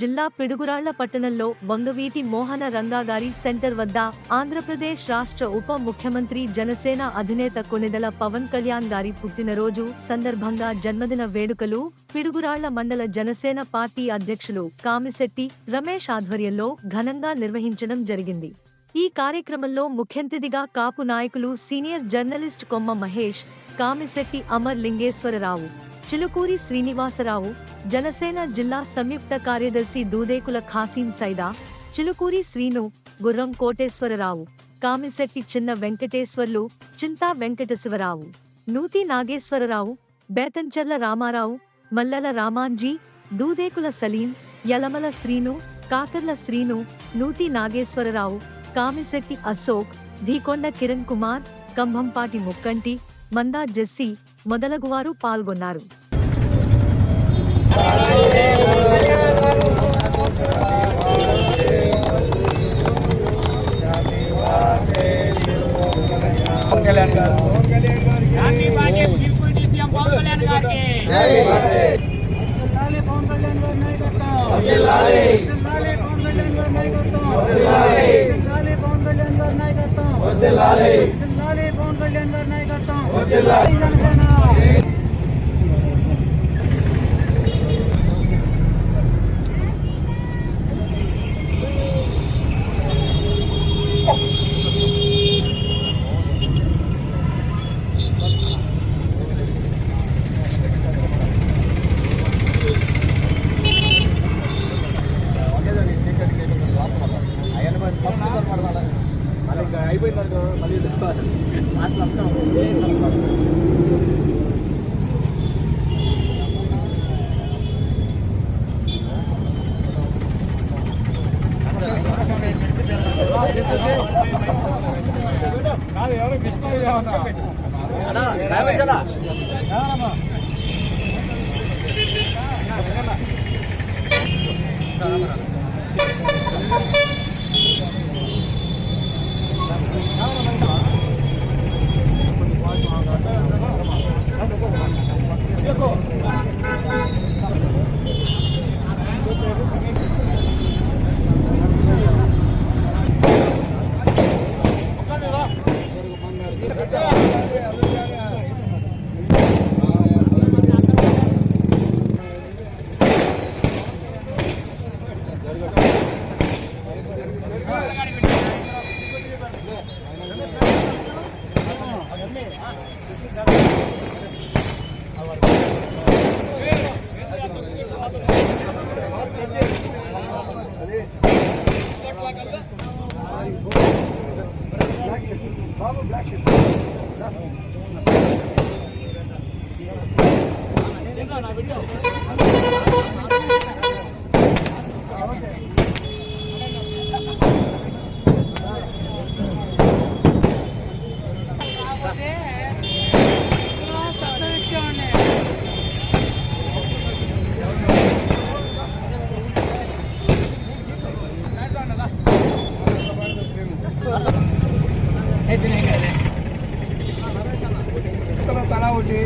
జిల్లా పిడుగురాళ్ళ పట్టణంలో వంగవీటి మోహన రంగాగారి సెంటర్ వద్ద ఆంధ్రప్రదేశ్ రాష్ట్ర ఉప ముఖ్యమంత్రి జనసేన అధినేత కొనిదల పవన్ కళ్యాణ్ గారి పుట్టినరోజు సందర్భంగా జన్మదిన వేడుకలు పిడుగురాళ్ళ మండల జనసేన పార్టీ అధ్యక్షులు కామిశెట్టి రమేష్ ఆధ్వర్యంలో ఘనంగా నిర్వహించడం జరిగింది. ఈ కార్యక్రమంలో ముఖ్యంతిథిగా కాపు నాయకులు సీనియర్ జర్నలిస్ట్ కొమ్మ మహేష్ కామిశెట్టి అమర్ లింగేశ్వరరావు చిలుకూరి శ్రీనివాసరావు జనసేన జిల్లా సంయుక్త కార్యదర్శి దూదేకుల ఖాసీం సైదా చిలుకూరి శ్రీను గుర్రం కోటేశ్వరరావు కామిశెట్టి చిన్న వెంకటేశ్వర్లు చింతా వెంకటశివరావు నూతి నాగేశ్వరరావు బేతంచెర్ల రామారావు మల్లల రామాంజీ దూదేకుల సలీం యలమల శ్రీను కాకర్ల శ్రీను నూతి నాగేశ్వరరావు కామిశెట్టి అశోక్ ధీకొండ కిరణ్ కుమార్ కంభంపాటి ముక్కంటి మందా జెస్సీ మొదలగువారు పాల్గొన్నారు. పవన్ కళ్యాణ్ పవన్ కళ్యాణ్ గారి నాయకత్వం జిల్లాలే పవన్ కళ్యాణ్ గారి నాయకత్వం జిల్లాలే పవన్ కళ్యాణ్ గారి నాయకత్వం జనసేన మళ్ళీ ఇంకా అయిపోయింది అనుకో మళ్ళీ మాటలు వస్తాం కాదు ఎవరు బాబు బ్లాక్ షిప్ నా బిడ్డ Kalau tak uji.